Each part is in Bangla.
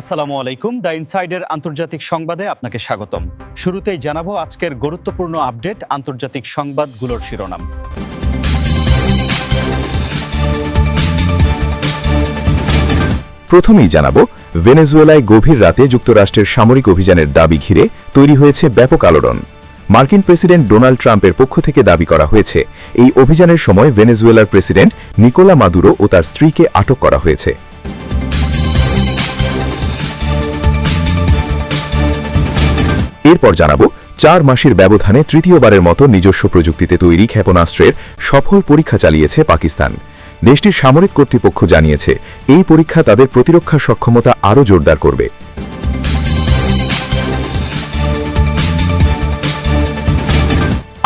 আসসালামু আলাইকুম। দ্য ইনসাইডের আন্তর্জাতিক সংবাদে আপনাকে স্বাগতম। শুরুতেই জানাব আজকের গুরুত্বপূর্ণ আপডেট আন্তর্জাতিক সংবাদগুলোর শিরোনাম। প্রথমেই জানাব, ভেনেজুয়েলায় গভীর রাতে যুক্তরাষ্ট্রের সামরিক অভিযানের দাবি ঘিরে তৈরি হয়েছে ব্যাপক আলোড়ন। মার্কিন প্রেসিডেন্ট ডোনাল্ড ট্রাম্পের পক্ষ থেকে দাবি করা হয়েছে, এই অভিযানের সময় ভেনেজুয়েলার প্রেসিডেন্ট নিকোলা মাদুরো ও তার স্ত্রীকে আটক করা হয়েছে। এরপর জানাব, চার মাসের ব্যবধানে তৃতীয়বারের মতো নিজস্ব প্রযুক্তিতে তৈরি ক্ষেপণাস্ত্রের সফল পরীক্ষা চালিয়েছে পাকিস্তান। দেশটির সামরিক কর্তৃপক্ষ জানিয়েছে, এই পরীক্ষা তাদের প্রতিরক্ষা সক্ষমতা আরও জোরদার করবে।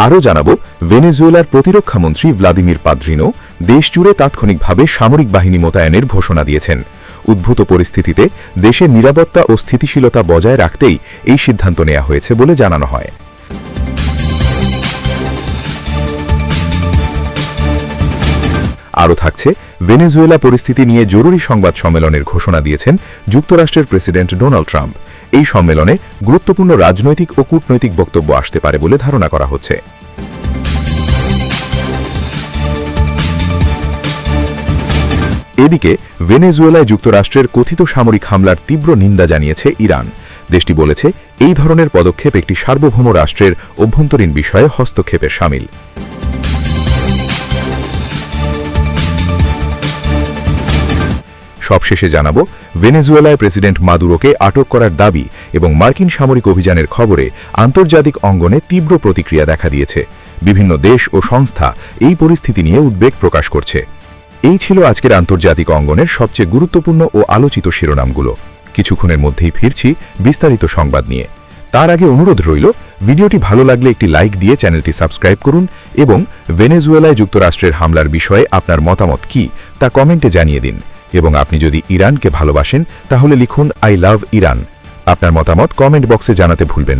আরও জানাব, ভেনেজুয়েলার প্রতিরক্ষামন্ত্রী ভ্লাদিমির পাদ্রিনো দেশজুড়ে তাৎক্ষণিকভাবে সামরিক বাহিনী মোতায়েনের ঘোষণা দিয়েছেন। উদ্ভূত পরিস্থিতিতে দেশের নিরাপত্তা ও স্থিতিশীলতা বজায় রাখতেই এই সিদ্ধান্ত নেওয়া হয়েছে বলে জানানো হয়। আরও থাকছে, ভেনেজুয়েলা পরিস্থিতি নিয়ে জরুরি সংবাদ সম্মেলনের ঘোষণা দিয়েছেন যুক্তরাষ্ট্রের প্রেসিডেন্ট ডোনাল্ড ট্রাম্প। এই সম্মেলনে গুরুত্বপূর্ণ রাজনৈতিক ও কূটনৈতিক বক্তব্য আসতে পারে বলে ধারণা করা হচ্ছে। এদিকে ভেনেজুয়েলায় যুক্তরাষ্ট্রের কথিত সামরিক হামলার তীব্র নিন্দা জানিয়েছে ইরান। দেশটি বলেছে, এই ধরনের পদক্ষেপ একটি সার্বভৌম রাষ্ট্রের অভ্যন্তরীণ বিষয়ে হস্তক্ষেপের সামিল। সবশেষে জানাব, ভেনেজুয়েলায় প্রেসিডেন্ট মাদুরোকে আটক করার দাবি এবং মার্কিন সামরিক অভিযানের খবরে আন্তর্জাতিক অঙ্গনে তীব্র প্রতিক্রিয়া দেখা দিয়েছে। বিভিন্ন দেশ ও সংস্থা এই পরিস্থিতি নিয়ে উদ্বেগ প্রকাশ করছে। এই ছিল আজকের আন্তর্জাতিক অঙ্গনের সবচেয়ে গুরুত্বপূর্ণ ও আলোচিত শিরোনামগুলো। কিছুক্ষণের মধ্যেই ফিরছি বিস্তারিত সংবাদ নিয়ে। তার আগে অনুরোধ রইল, ভিডিওটি ভালো লাগলে একটি লাইক দিয়ে চ্যানেলটি সাবস্ক্রাইব করুন এবং ভেনেজুয়েলায় যুক্তরাষ্ট্রের হামলার বিষয়ে আপনার মতামত কি তা কমেন্টে জানিয়ে দিন। এবং আপনি যদি ইরানকে ভালোবাসেন, তাহলে লিখুন, আই লাভ ইরান আপনার মতামত কমেন্ট বক্সে জানাতে ভুলবেন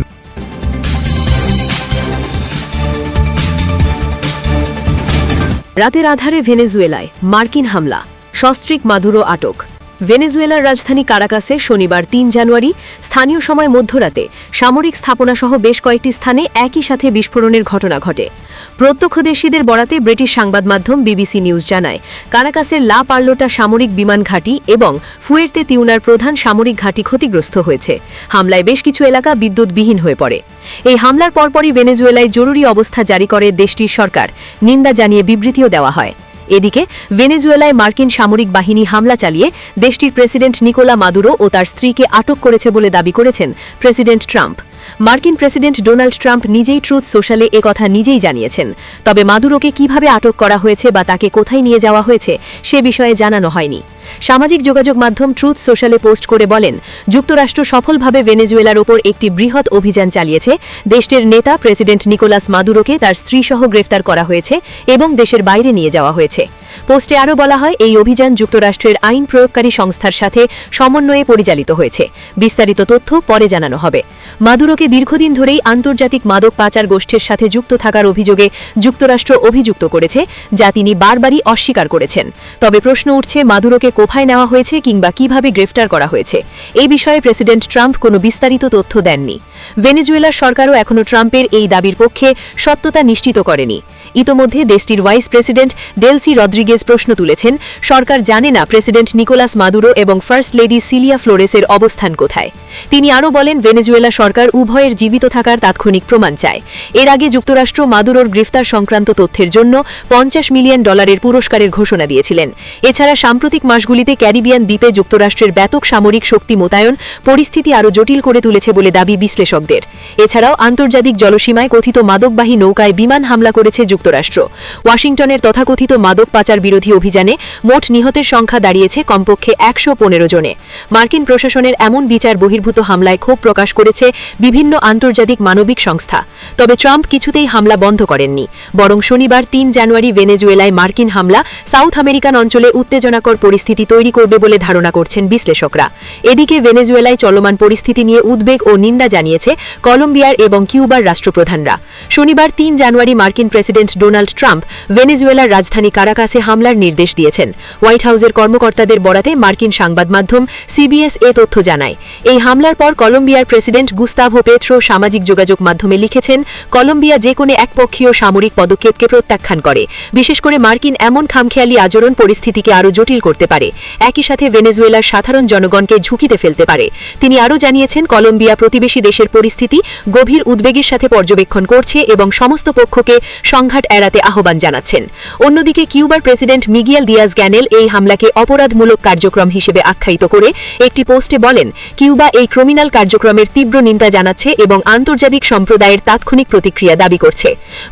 রাতের আধারে ভেনেজুয়েলায় মার্কিন হামলা সস্ত্রিক মাদুরো আটক। ভেনেজুয়েলার রাজধানী কারাকাসে শনিবার তিন জানুয়ারি, স্থানীয় সময় মধ্যরাতে সামরিক স্থাপনাসহ বেশ কয়েকটি স্থানে একই সাথে বিস্ফোরণের ঘটনা ঘটে। প্রত্যক্ষদর্শীদের বরাতে ব্রিটিশ সংবাদ মাধ্যম বিবিসি নিউজ জানায়, কারাকাসের লা পার্লোটা সামরিক বিমান ঘাঁটি এবং ফুয়ের্তে তিউনার প্রধান সামরিক ঘাঁটি ক্ষতিগ্রস্ত হয়েছে। হামলায় বেশ কিছু এলাকা বিদ্যুৎবিহীন হয়ে পড়ে। এই হামলার পরপরই ভেনেজুয়েলায় জরুরি অবস্থা জারি করে দেশটির সরকার। নিন্দা জানিয়ে বিবৃতিও দেওয়া হয়। এদিকে, ভেনেজুয়েলায় মার্কিন সামরিক বাহিনী হামলা চালিয়ে দেশটির প্রেসিডেন্ট নিকোলা মাদুরো ও তার স্ত্রীকে আটক করেছে বলে দাবি করেছেন প্রেসিডেন্ট ট্রাম্প। মার্কিন প্রেসিডেন্ট ডোনাল্ড ট্রাম্প নিজেই ট্রুথ সোশ্যালে কথা নিজেই জানিয়েছেন। তবে মাদুরোকে কীভাবে আটক করা হয়েছে বা তাকে কোথায় নিয়ে যাওয়া হয়েছে সে বিষয়ে জানানো হয়নি। সামাজিক যোগাযোগ মাধ্যম ট্রুথ সোশ্যালে পোস্ট করে বলেন, যুক্তরাষ্ট্র সফলভাবে ভেনেজুয়েলার ওপর একটি বৃহৎ অভিযান চালিয়েছে। দেশটির নেতা প্রেসিডেন্ট নিকোলাস মাদুরোকে তার স্ত্রীসহ গ্রেফতার করা হয়েছে এবং দেশের বাইরে নিয়ে যাওয়া হয়েছে। পোস্টে আরও বলা হয়, এই অভিযান যুক্তরাষ্ট্রের আইন প্রয়োগকারী সংস্থার সাথে সমন্বয়ে পরিচালিত হয়েছে। বিস্তারিত তথ্য পরে জানানো হবে। মাদুরোকে দীর্ঘদিন ধরেই আন্তর্জাতিক মাদক পাচার গোষ্ঠীর সাথে যুক্ত থাকার অভিযোগে যুক্তরাষ্ট্র অভিযুক্ত করেছে, যা তিনি বারবারই অস্বীকার করেছেন। তবে প্রশ্ন উঠছে, মাদুরোকে কোথায় নেওয়া হয়েছে কিংবা কীভাবে গ্রেফতার করা হয়েছে? এই বিষয়ে প্রেসিডেন্ট ট্রাম্প কোনো বিস্তারিত তথ্য দেননি। ভেনেজুয়েলার সরকারও এখনও ট্রাম্পের এই দাবির পক্ষে সত্যতা নিশ্চিত করেনি। ইতোমধ্যে দেশটির ভাইস প্রেসিডেন্ট ডেলসি রদ্রিগেজ প্রশ্ন তুলেছেন, সরকার জানে না প্রেসিডেন্ট নিকোলাস মাদুরো এবং ফার্স্ট লেডি সিলিয়া ফ্লোরেসের অবস্থান কোথায়। তিনি আরও বলেন, ভেনেজুয়েলা সরকার উভয়ের জীবিত থাকার তাৎক্ষণিক প্রমাণ চায়। এর আগে যুক্তরাষ্ট্র মাদুরোর গ্রেফতার সংক্রান্ত তথ্যের জন্য পঞ্চাশ মিলিয়ন ডলারের পুরস্কারের ঘোষণা দিয়েছিলেন। এছাড়া সাম্প্রতিক মাসগুলিতে ক্যারিবিয়ান দ্বীপে যুক্তরাষ্ট্রের ব্যাপক সামরিক শক্তি মোতায়ন পরিস্থিতি আরও জটিল করে তুলেছে বলে দাবি বিশ্লেষকদের। এছাড়াও আন্তর্জাতিক জলসীমায় কথিত মাদকবাহী নৌকায় বিমান হামলা করেছে যুক্তরাষ্ট্র। ওয়াশিংটনের তথাকথিত মাদক পাচার বিরোধী অভিযানে মোট নিহতের সংখ্যা দাঁড়িয়েছে কমপক্ষে একশো পনেরো জনে। মার্কিন প্রশাসনের এমন বিচার বহির্ভূত হামলায় ক্ষোভ প্রকাশ করেছে বিভিন্ন আন্তর্জাতিক মানবিক সংস্থা। তবে ট্রাম্প কিছুতেই হামলা বন্ধ করেননি। বরং শনিবার তিন জানুয়ারি ভেনেজুয়েলায় মার্কিন হামলা সাউথ আমেরিকান অঞ্চলে উত্তেজনাকর পরিস্থিতি তৈরি করবে বলে ধারণা করছেন বিশ্লেষকরা। এদিকে ভেনেজুয়েলায় চলমান পরিস্থিতি নিয়ে উদ্বেগ ও নিন্দা জানিয়েছে কলম্বিয়ার এবং কিউবার রাষ্ট্রপ্রধানরা। শনিবার তিন জানুয়ারি মার্কিন প্রেসিডেন্ট ডোনাল্ড ট্রাম্প ভেনেজুয়েলার রাজধানী কারাকাসে হামলার নির্দেশ দিয়েছেন। হোয়াইট হাউসের কর্মকর্তাদের বরাতে মার্কিন সংবাদ মাধ্যম সিবিএস এ তথ্য জানায়। এই হামলার পর কলম্বিয়ার প্রেসিডেন্ট গুস্তাভো পেট্রো সামাজিক যোগাযোগ মাধ্যমে লিখেছেন, কলম্বিয়া যে কোনো একপক্ষীয় সামরিক পদক্ষেপকে প্রত্যাখ্যান করে। বিশেষ করে মার্কিন এমন খামখেয়ালি আচরণ পরিস্থিতিকে আরও জটিল করতে পারে। একই সাথে ভেনেজুয়েলার সাধারণ জনগণকে ঝুঁকিতে ফেলতে পারে। তিনি আরও জানিয়েছেন, কলম্বিয়া প্রতিবেশী দেশের পরিস্থিতি গভীর উদ্বেগের সাথে পর্যবেক্ষণ করছে এবং সমস্ত পক্ষকে সংঘাত এড়াতে আহ্বান জানাচ্ছেন। অন্যদিকে কিউবার প্রেসিডেন্ট মিগিয়েল দিয়াজ গ্যানেল এই হামলাকে অপরাধমূলক কার্যক্রম হিসেবে আখ্যায়িত করে একটি পোস্টে বলেন, কিউবা এই ক্রিমিনাল কার্যক্রমের তীব্র নিন্দা জানাচ্ছে এবং আন্তর্জাতিক সম্প্রদায়ের তাৎক্ষণিক প্রতিক্রিয়া দাবি করছে।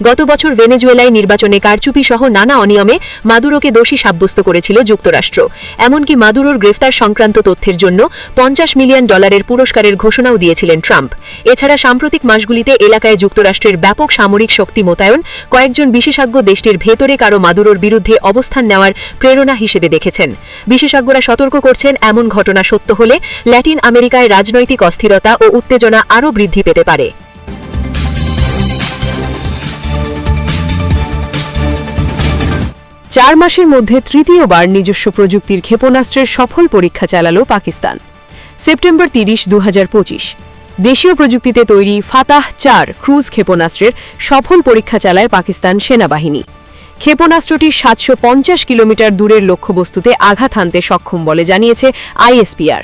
গত বছর ভেনেজুয়েলায় নির্বাচনে কারচুপি সহ নানা অনিয়মে মাদুরোকে দোষী সাব্যস্ত করেছিল যুক্তরাষ্ট্র। এমনকি মাদুরোর গ্রেফতার সংক্রান্ত তথ্যের জন্য পঞ্চাশ মিলিয়ন ডলারের পুরস্কারের ঘোষণাও দিয়েছিলেন ট্রাম্প। এছাড়া সাম্প্রতিক মাসগুলিতে এলাকায় যুক্তরাষ্ট্রের ব্যাপক সামরিক শক্তি মোতায়েন, কয়েকজন বিশেষজ্ঞ দেশটির ভেতরে কারও মাদুরোর বিরুদ্ধে অবস্থান নেওয়ার প্রেরণা হিসেবে দেখেছেন। বিশেষজ্ঞরা সতর্ক করছেন, এমন ঘটনা সত্য হলে ল্যাটিন আমেরিকায় রাজনৈতিক অস্থিরতা ও উত্তেজনা আরও বৃদ্ধি পেতে পারে। চার মাসের মধ্যে তৃতীয়বার নিজস্ব প্রযুক্তির ক্ষেপণাস্ত্রের সফল পরীক্ষা চালাল পাকিস্তান। সেপ্টেম্বর তিরিশ দু হাজার পঁচিশ। দেশীয় প্রযুক্তিতে তৈরি ফাতাহ চার ক্রুজ ক্ষেপণাস্ত্রের সফল পরীক্ষা চালায় পাকিস্তান সেনাবাহিনী। ক্ষেপণাস্ত্রটি সাতশো পঞ্চাশ কিলোমিটার দূরের লক্ষ্যবস্তুতে আঘাত হানতে সক্ষম বলে জানিয়েছে আইএসপিআর।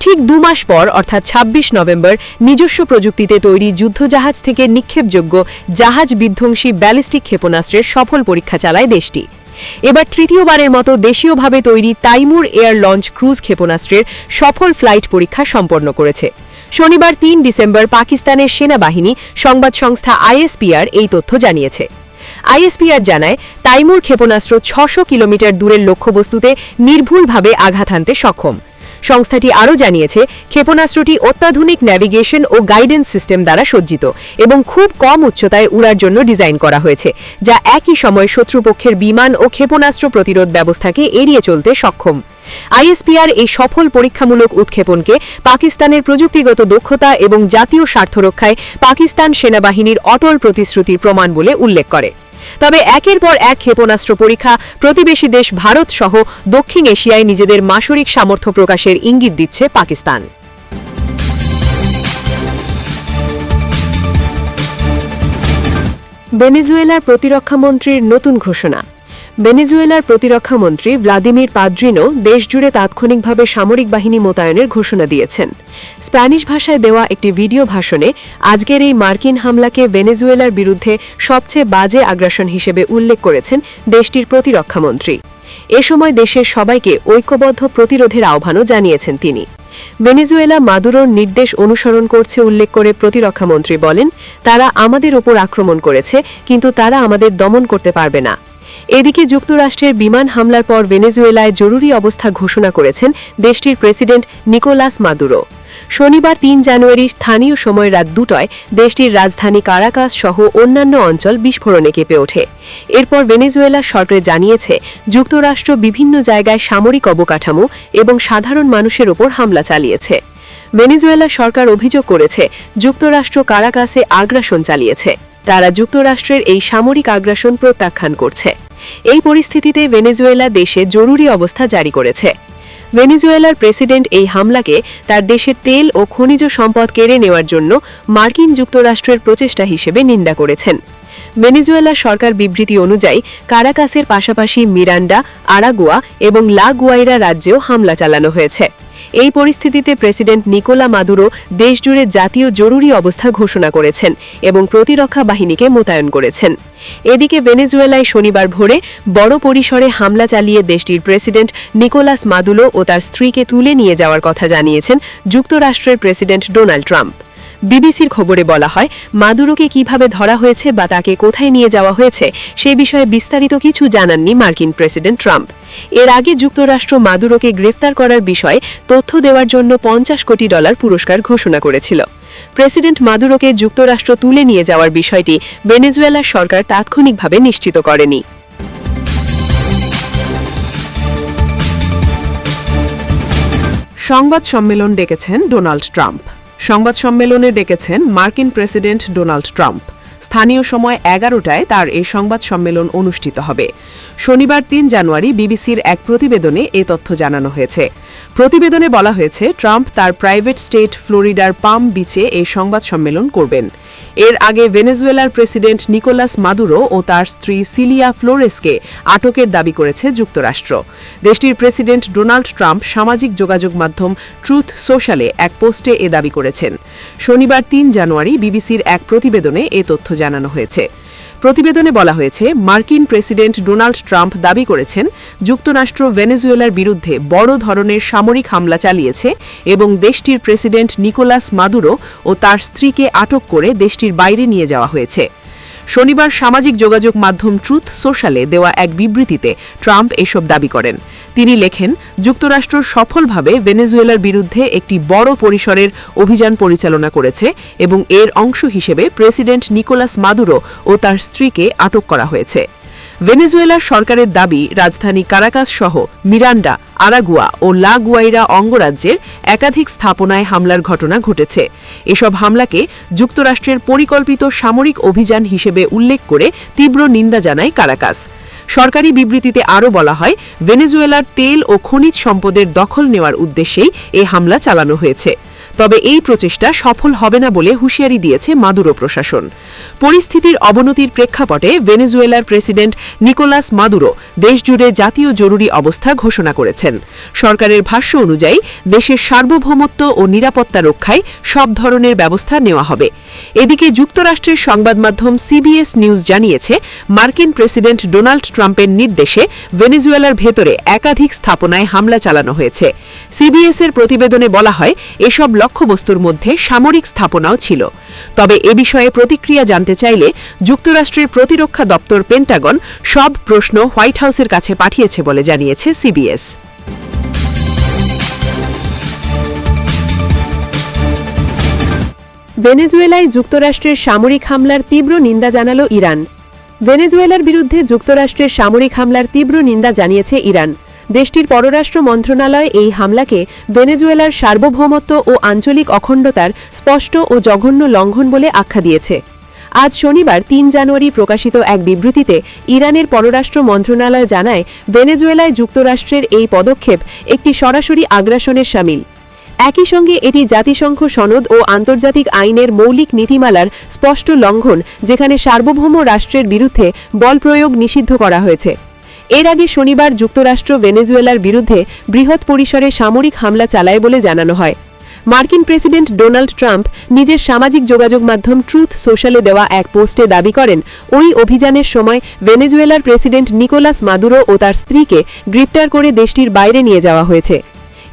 ঠিক দু মাস পর, অর্থাৎ ২৬ নভেম্বর, নিজস্ব প্রযুক্তিতে তৈরি যুদ্ধজাহাজ থেকে নিক্ষেপযোগ্য জাহাজ বিধ্বংসী ব্যালিস্টিক ক্ষেপণাস্ত্রের সফল পরীক্ষা চালায় দেশটি। এবার তৃতীয়বারের মতো দেশীয়ভাবে তৈরি তাইমুর এয়ার লঞ্চ ক্রুজ ক্ষেপণাস্ত্রের সফল ফ্লাইট পরীক্ষা সম্পন্ন করেছে। শনিবার তিন ডিসেম্বর পাকিস্তানের সেনাবাহিনী সংবাদ সংস্থা আইএসপিআর এই তথ্য জানিয়েছে। আইএসপিআর জানায়, তাইমুর ক্ষেপণাস্ত্র ছশো কিলোমিটার দূরের লক্ষ্যবস্তুতে নির্ভুলভাবে আঘাত হানতে সক্ষম। সংস্থাটি আরও জানিয়েছে, ক্ষেপণাস্ত্রটি অত্যাধুনিক ন্যাভিগেশন ও গাইডেন্স সিস্টেম দ্বারা সজ্জিত এবং খুব কম উচ্চতায় উড়ার জন্য ডিজাইন করা হয়েছে, যা একই সময় শত্রুপক্ষের বিমান ও ক্ষেপণাস্ত্র প্রতিরোধ ব্যবস্থাকে এড়িয়ে চলতে সক্ষম। আইএসপিআর এই সফল পরীক্ষামূলক উৎক্ষেপণকে পাকিস্তানের প্রযুক্তিগত দক্ষতা এবং জাতীয় স্বার্থ রক্ষায় পাকিস্তান সেনাবাহিনীর অটল প্রতিশ্রুতির প্রমাণ বলে উল্লেখ করে। তবে একের পর এক ক্ষেপণাস্ত্র পরীক্ষা, প্রতিবেশী দেশ ভারত সহ দক্ষিণ এশিয়ায় নিজেদের মাসরিক সামর্থ্য প্রকাশের ইঙ্গিত দিচ্ছে পাকিস্তান। ভেনেজুয়েলার প্রতিরক্ষামন্ত্রীর নতুন ঘোষণা। ভেনেজুয়েলার প্রতিরক্ষামন্ত্রী ভ্লাদিমির পাদ্রিনো দেশজুড়ে তাৎক্ষণিকভাবে সামরিক বাহিনী মোতায়েনের ঘোষণা দিয়েছেন। স্প্যানিশ ভাষায় দেওয়া একটি ভিডিও ভাষণে আজকের এই মার্কিন হামলাকে ভেনেজুয়েলার বিরুদ্ধে সবচেয়ে বাজে আগ্রাসন হিসেবে উল্লেখ করেছেন দেশটির প্রতিরক্ষামন্ত্রী। এ সময় দেশের সবাইকে ঐক্যবদ্ধ প্রতিরোধের আহ্বানও জানিয়েছেন তিনি। ভেনেজুয়েলা মাদুরোর নির্দেশ অনুসরণ করছে উল্লেখ করে প্রতিরক্ষামন্ত্রী বলেন, তারা আমাদের ওপর আক্রমণ করেছে, কিন্তু তারা আমাদের দমন করতে পারবে না। এদিকে যুক্তরাষ্ট্রের বিমান হামলার পর ভেনেজুয়েলায় জরুরি অবস্থা ঘোষণা করেছেন দেশটির প্রেসিডেন্ট নিকোলাস মাদুরো। শনিবার তিন জানুয়ারি স্থানীয় সময় রাত দুটায় দেশটির রাজধানী কারাকাস সহ অন্যান্য অঞ্চল বিস্ফোরণে কেঁপে ওঠে। এরপর ভেনেজুয়েলা সরকার জানিয়েছে, যুক্তরাষ্ট্র বিভিন্ন জায়গায় সামরিক অবকাঠামো এবং সাধারণ মানুষের ওপর হামলা চালিয়েছে। ভেনেজুয়েলা সরকার অভিযোগ করেছে, যুক্তরাষ্ট্র কারাকাসে আগ্রাসন চালিয়েছে। তারা যুক্তরাষ্ট্রের এই সামরিক আগ্রাসন প্রত্যাখ্যান করছে। এই পরিস্থিতিতে ভেনেজুয়েলা দেশে জরুরি অবস্থা জারি করেছে। ভেনেজুয়েলার প্রেসিডেন্ট এই হামলাকে তার দেশের তেল ও খনিজ সম্পদ কেড়ে নেওয়ার জন্য মার্কিন যুক্তরাষ্ট্রের প্রচেষ্টা হিসেবে নিন্দা করেছেন। ভেনেজুয়েলা সরকার বিবৃতি অনুযায়ী কারাকাসের পাশাপাশি মিরান্ডা, আরাগুয়া এবং লা গুয়াইরা রাজ্যেও হামলা চালানো হয়েছে। এই পরিস্থিতিতে প্রেসিডেন্ট নিকোলা মাদুরো দেশজুড়ে জাতীয় জরুরি অবস্থা ঘোষণা করেছেন এবং প্রতিরক্ষা বাহিনীকে মোতায়েন করেছেন। এদিকে ভেনেজুয়েলায় শনিবার ভোরে বড় পরিসরে হামলা চালিয়ে দেশটির প্রেসিডেন্ট নিকোলাস মাদুলো ও তার স্ত্রীকে তুলে নিয়ে যাওয়ার কথা জানিয়েছেন যুক্তরাষ্ট্রের প্রেসিডেন্ট ডোনাল্ড ট্রাম্প। বিবিসির খবরে বলা হয়, মাদুরোকে কীভাবে ধরা হয়েছে বা তাকে কোথায় নিয়ে যাওয়া হয়েছে সে বিষয়ে বিস্তারিত কিছু জানাননি মার্কিন প্রেসিডেন্ট ট্রাম্প। এর আগে যুক্তরাষ্ট্র মাদুরোকে গ্রেফতার করার বিষয়ে তথ্য দেওয়ার জন্য পঞ্চাশ কোটি ডলার পুরস্কার ঘোষণা করেছিল। প্রেসিডেন্ট মাদুরোকে যুক্তরাষ্ট্র তুলে নিয়ে যাওয়ার বিষয়টি ভেনেজুয়েলার সরকার তাৎক্ষণিকভাবে নিশ্চিত করেনি। সংবাদ সম্মেলন ডেকেছেন ডোনাল্ড ট্রাম্প। সংবাদ সম্মেলনে ডেকেছেন মার্কিন প্রেসিডেন্ট ডোনাল্ড ট্রাম্প। স্থানীয় সময় এগারোটায় তার এই সংবাদ সম্মেলন অনুষ্ঠিত হবে। শনিবার তিন জানুয়ারি বিবিসির এক প্রতিবেদনে এ তথ্য জানানো হয়েছে। প্রতিবেদনে বলা হয়েছে, ট্রাম্প তার প্রাইভেট স্টেট ফ্লোরিডার পাম বিচে এই সংবাদ সম্মেলন করবেন। এর আগে ভেনেজুয়েলার প্রেসিডেন্ট নিকোলাস মাদুরো ও তার স্ত্রী সিলিয়া ফ্লোরেসকে আটকের দাবি করেছে যুক্তরাষ্ট্র। দেশটির প্রেসিডেন্ট ডোনাল্ড ট্রাম্প সামাজিক যোগাযোগ মাধ্যম ট্রুথ সোশ্যালে এক পোস্টে এ দাবি করেছেন। শনিবার তিন জানুয়ারি বিবিসির এক প্রতিবেদনে এ তথ্য জানানো হয়েছে। প্রতিবেদনে বলা হয়েছে, মার্কিন প্রেসিডেন্ট ডোনাল্ড ট্রাম্প দাবি করেছেন, যুক্তরাষ্ট্র ভেনেজুয়েলার বিরুদ্ধে বড় ধরনের সামরিক হামলা চালিয়েছে এবং দেশটির প্রেসিডেন্ট নিকোলাস মাদুরো ও তার স্ত্রীকে আটক করে দেশটির বাইরে নিয়ে যাওয়া হয়েছে। শনিবার সামাজিক যোগাযোগ মাধ্যম ট্রুথ সোশ্যালে দেওয়া এক বিবৃতিতে ট্রাম্প এসব দাবি করেন। তিনি লেখেন, যুক্তরাষ্ট্র সফলভাবে ভেনেজুয়েলার বিরুদ্ধে একটি বড় পরিসরের অভিযান পরিচালনা করেছে এবং এর অংশ হিসেবে প্রেসিডেন্ট নিকোলাস মাদুরো ও তার স্ত্রীকে আটক করা হয়েছে। ভেনেজুয়েলার সরকারের দাবি, রাজধানী কারাকাস সহ মিরান্ডা, আরাগুয়া ও লা গুয়াইরা অঙ্গরাজ্যের একাধিক স্থাপনায় হামলার ঘটনা ঘটেছে। এসব হামলাকে যুক্তরাষ্ট্রের পরিকল্পিত সামরিক অভিযান হিসেবে উল্লেখ করে তীব্র নিন্দা জানায় কারাকাস। সরকারি বিবৃতিতে আরও বলা হয়, ভেনেজুয়েলার তেল ও খনিজ সম্পদের দখল নেওয়ার উদ্দেশ্যেই এ হামলা চালানো হয়েছে। তবে এই প্রচেষ্টা সফল হবে না বলে হুঁশিয়ারি দিয়েছে মাদুরো প্রশাসন। পরিস্থিতির অবনতির প্রেক্ষাপটে ভেনেজুয়েলার প্রেসিডেন্ট নিকোলাস মাদুরো দেশজুড়ে জাতীয় জরুরি অবস্থা ঘোষণা করেছেন। সরকারের ভাষ্য অনুযায়ী, দেশের সার্বভৌমত্ব ও নিরাপত্তা রক্ষায় সব ধরনের ব্যবস্থা নেওয়া হবে। এদিকে যুক্তরাষ্ট্রের সংবাদ মাধ্যম সিবিএস নিউজ জানিয়েছে, মার্কিন প্রেসিডেন্ট ডোনাল্ড ট্রাম্পের নির্দেশে ভেনেজুয়েলার ভেতরে একাধিক স্থাপনায় হামলা চালানো হয়েছে। সিবিএস এর প্রতিবেদনে বলা হয়, এসব লক্ষ্যবস্তুর মধ্যে সামরিক স্থাপনাও ছিল। তবে এ বিষয়ে প্রতিক্রিয়া জানতে চাইলে যুক্তরাষ্ট্রের প্রতিরক্ষা দপ্তর পেন্টাগন সব প্রশ্ন হোয়াইট হাউসের কাছে পাঠিয়েছে বলে জানিয়েছে সিবিএস। ভেনেজুয়েলায় যুক্তরাষ্ট্রের সামরিক হামলার তীব্র নিন্দা জানালো ইরান। ভেনেজুয়েলার বিরুদ্ধে যুক্তরাষ্ট্রের সামরিক হামলার তীব্র নিন্দা জানিয়েছে ইরান। দেশটির পররাষ্ট্র মন্ত্রণালয় এই হামলাকে ভেনেজুয়েলার সার্বভৌমত্ব ও আঞ্চলিক অখণ্ডতার স্পষ্ট ও জঘন্য লঙ্ঘন বলে আখ্যা দিয়েছে। আজ শনিবার তিন জানুয়ারি প্রকাশিত এক বিবৃতিতে ইরানের পররাষ্ট্র মন্ত্রণালয় জানায়, ভেনেজুয়েলায় যুক্তরাষ্ট্রের এই পদক্ষেপ একটি সরাসরি আগ্রাসনের সামিল। একই সঙ্গে এটি জাতিসংঘ সনদ ও আন্তর্জাতিক আইনের মৌলিক নীতিমালার স্পষ্ট লঙ্ঘন, যেখানে সার্বভৌম রাষ্ট্রের বিরুদ্ধে বল প্রয়োগ নিষিদ্ধ করা হয়েছে। এর আগে শনিবার যুক্তরাষ্ট্র ভেনেজুয়েলার বিরুদ্ধে বৃহৎ পরিসরে সামরিক হামলা চালায় বলে জানানো হয়। মার্কিন প্রেসিডেন্ট ডোনাল্ড ট্রাম্প নিজের সামাজিক যোগাযোগ মাধ্যম ট্রুথ সোশ্যালে দেওয়া এক পোস্টে দাবি করেন, ওই অভিযানের সময় ভেনেজুয়েলার প্রেসিডেন্ট নিকোলাস মাদুরো ও তার স্ত্রীকে গ্রেপ্তার করে দেশটির বাইরে নিয়ে যাওয়া হয়েছে।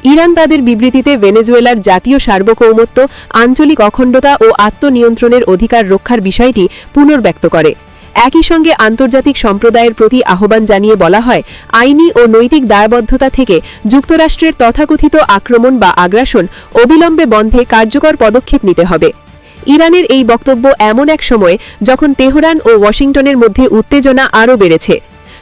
ইরান তাদের বিবৃতিতে ভেনেজুয়েলার জাতীয় সার্বভৌমত্ব, আঞ্চলিক অখণ্ডতা ও আত্মনিয়ন্ত্রণের অধিকার রক্ষার বিষয়টি পুনর্ব্যক্ত করে। একই সঙ্গে আন্তর্জাতিক সম্প্রদায়ের প্রতি আহ্বান জানিয়ে বলা হয়, আইনি ও নৈতিক দায়বদ্ধতা থেকে যুক্তরাষ্ট্রের তথাকথিত আক্রমণ বা আগ্রাসন অবিলম্বে বন্ধে কার্যকর পদক্ষেপ নিতে হবে। ইরানের এই বক্তব্য এমন এক সময়ে যখন তেহরান ও ওয়াশিংটনের মধ্যে উত্তেজনা আরও বেড়েছে।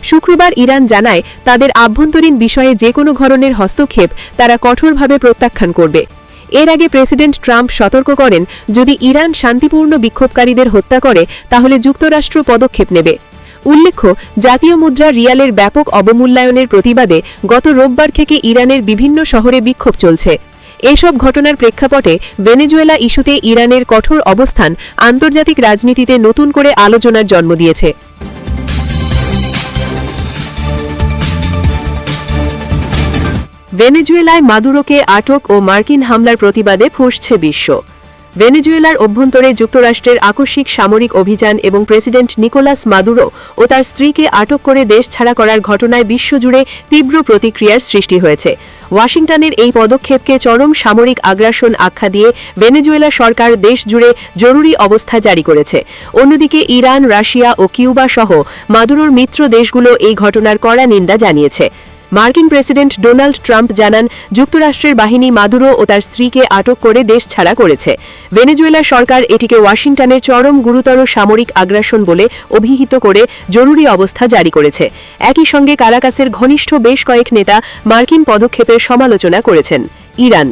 শুক্রবার ইরান জানায়, তাদের আভ্যন্তরীণ বিষয়ে যে কোনো ধরনের হস্তক্ষেপ তারা কঠোরভাবে প্রত্যাখ্যান করবে। এর আগে প্রেসিডেন্ট ট্রাম্প সতর্ক করেন, যদি ইরান শান্তিপূর্ণ বিক্ষোভকারীদের হত্যা করে, তাহলে যুক্তরাষ্ট্র পদক্ষেপ নেবে। উল্লেখ্য, জাতীয় মুদ্রা রিয়ালের ব্যাপক অবমূল্যায়নের প্রতিবাদে গত রোববার থেকে ইরানের বিভিন্ন শহরে বিক্ষোভ চলছে। এসব ঘটনার প্রেক্ষাপটে ভেনেজুয়েলা ইস্যুতে ইরানের কঠোর অবস্থান আন্তর্জাতিক রাজনীতিতে নতুন করে আলোচনার জন্ম দিয়েছে। ভেনেজুয়েলায় মাদুরোকে আটক ও মার্কিন হামলার প্রতিবাদে ফুঁসছে বিশ্ব। ভেনেজুয়েলার অভ্যন্তরে যুক্তরাষ্ট্রের আকস্মিক সামরিক অভিযান এবং প্রেসিডেন্ট নিকোলাস মাদুরো ও তার স্ত্রীকে আটক করে দেশ ছাড়া করার ঘটনায় বিশ্বজুড়ে তীব্র প্রতিক্রিয়ার সৃষ্টি হয়েছে। ওয়াশিংটনের এই পদক্ষেপকে চরম সামরিক আগ্রাসন আখ্যা দিয়ে ভেনেজুয়েলা সরকার দেশ জুড়ে জরুরি অবস্থা জারি করেছে। অন্যদিকে ইরান, রাশিয়া ও কিউবা সহ মাদুরোর মিত্র দেশগুলো এই ঘটনার কড়া নিন্দা জানিয়েছে। মার্কিন প্রেসিডেন্ট ডোনাল্ড ট্রাম্প জানান, যুক্তরাষ্ট্রের বাহিনী মাদুরো ও তার স্ত্রীকে আটক করে দেশ ছাড়া করেছে। ভেনেজুয়েলা সরকার এটিকে ওয়াশিংটনের চরম গুরুতর সামরিক আগ্রাসন বলে অভিহিত করে জরুরি অবস্থা জারি করেছে। একই সঙ্গে কারাকাসের ঘনিষ্ঠ বেশ কয়েক নেতা মার্কিন পদক্ষেপের সমালোচনা করেছেন। ইরান।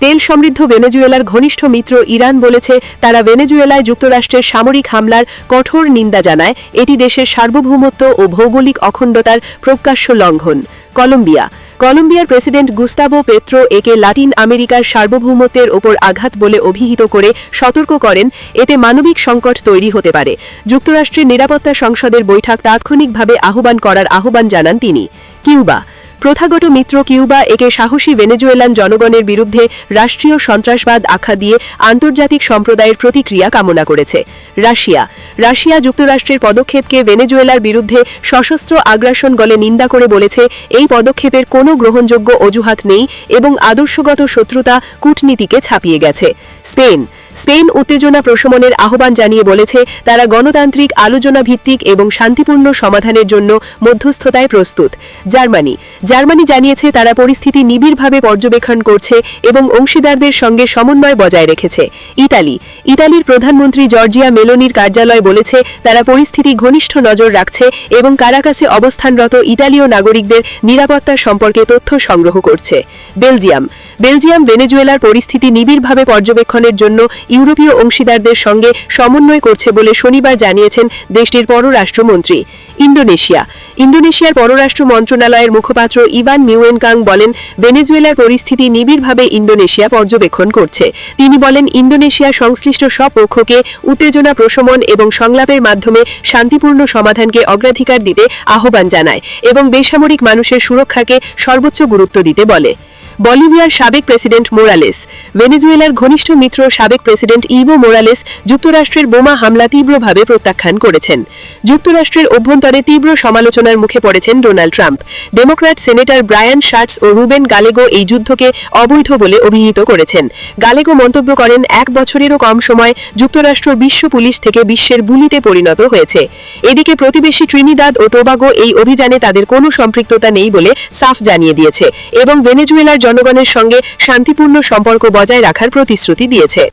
তেল সমৃদ্ধ ভেনেজুয়েলার ঘনিষ্ঠ মিত্র ইরান বলেছে, তারা ভেনেজুয়েলায় যুক্তরাষ্ট্রের সামরিক হামলার কঠোর নিন্দা জানায়। এটি দেশের সার্বভৌমত্ব ও ভৌগোলিক অখণ্ডতার প্রকাশ্য লঙ্ঘন। কলম্বিয়া। কলম্বিয়ার প্রেসিডেন্ট গুস্তাভো পেত্রো একে লাতিন আমেরিকার সার্বভৌমত্বের ওপর আঘাত বলে অভিহিত করে সতর্ক করেন। এতে মানবিক সংকট তৈরি হতে পারে। যুক্তরাষ্ট্রের নিরাপত্তা সংসদের বৈঠক তাৎক্ষণিকভাবে আহ্বান করার আহ্বান জানান তিনি। কিউবা প্রথাগত মিত্র কিউবা একে সাহসী ভেনেজুয়েলান জনগণের বিরুদ্ধে রাষ্ট্রীয় সন্ত্রাসবাদ আখ্যা দিয়ে আন্তর্জাতিক সম্প্রদায়ের প্রতিক্রিয়া কামনা করেছে। রাশিয়া। রাশিয়া যুক্তরাষ্ট্রের পদক্ষেপকে ভেনেজুয়েলার বিরুদ্ধে সশস্ত্র আগ্রাসন গলে নিন্দা করে বলেছে, এই পদক্ষেপের কোনো গ্রহণযোগ্য অজুহাত নেই এবং আদর্শগত শত্রুতা কূটনীতিকে ছাপিয়ে গেছে। স্পেন। স্পেন উত্তেজনা প্রশমনের আহ্বান জানিয়ে বলেছে, তারা গণতান্ত্রিক আলোচনা ভিত্তিক এবং শান্তিপূর্ণ সমাধানের জন্য মধ্যস্থতায় প্রস্তুত। জার্মানি। জার্মানি জানিয়েছে, তারা পরিস্থিতি নিবিড়ভাবে পর্যবেক্ষণ করছে এবং অংশীদারদের সঙ্গে সমন্বয় বজায় রেখেছে। ইতালি। ইতালির প্রধানমন্ত্রী জর্জিয়া মেলোনির কার্যালয় বলেছে, তারা পরিস্থিতি ঘনিষ্ঠ নজর রাখছে এবং কারাকাসে অবস্থানরত ইতালীয় নাগরিকদের নিরাপত্তা সম্পর্কে তথ্য সংগ্রহ করছে। বেলজিয়াম। বেলজিয়াম ভেনেজুয়েলার পরিস্থিতি নিবিড়ভাবে পর্যবেক্ষণের জন্য ইউরোপীয় অংশীদারদের সঙ্গে সমন্বয় করছে বলে শনিবার জানিয়েছেন দেশটির পররাষ্ট্রমন্ত্রী। ইন্দোনেশিয়া। ইন্দোনেশিয়ার পররাষ্ট্র মন্ত্রণালয়ের মুখপাত্র ইভান মিউয়েনকাং বলেন, ভেনেজুয়েলার পরিস্থিতি নিবিড়ভাবে ইন্দোনেশিয়া পর্যবেক্ষণ করছে। তিনি বলেন, ইন্দোনেশিয়া সংশ্লিষ্ট সব পক্ষকে উত্তেজনা প্রশমন এবং সংলাপের মাধ্যমে শান্তিপূর্ণ সমাধানকে অগ্রাধিকার দিতে আহ্বান জানায় এবং বেসামরিক মানুষের সুরক্ষাকে সর্বোচ্চ গুরুত্ব দিতে বলে। বলিভিয়ার সাবেক প্রেসিডেন্ট মোরালেস, ভেনেজুয়েলার ঘনিষ্ঠ মিত্র সাবেক প্রেসিডেন্ট ইভো মোরালেস যুক্তরাষ্ট্রের বোমা হামলা তীব্রভাবে প্রত্যাখ্যান করেছেন। যুক্তরাষ্ট্রের অভ্যন্তরে তীব্র সমালোচনার মুখে পড়েছেন Donald Trump. Democrat senator Brian Schatz ও রুবেন গালেগো এই যুদ্ধকে অবৈধ বলে অভিহিত করেছেন। গালেগো মন্তব্য করেন, এক বছরেরও কম সময় যুক্তরাষ্ট্র বিশ্ব পুলিশ থেকে বিশ্বের বুলিতে পরিণত হয়েছে। এদিকে প্রতিবেশী ট্রিনিদাদ ও টোবাগো এই অভিযানে তাদের কোনো সম্পৃক্ততা নেই বলে সাফ জানিয়ে দিয়েছে এবং ভেনেজুয়েলার জনগণের সঙ্গে শান্তিপূর্ণ সম্পর্ক বজায় রাখার প্রতিশ্রুতি দিয়েছে।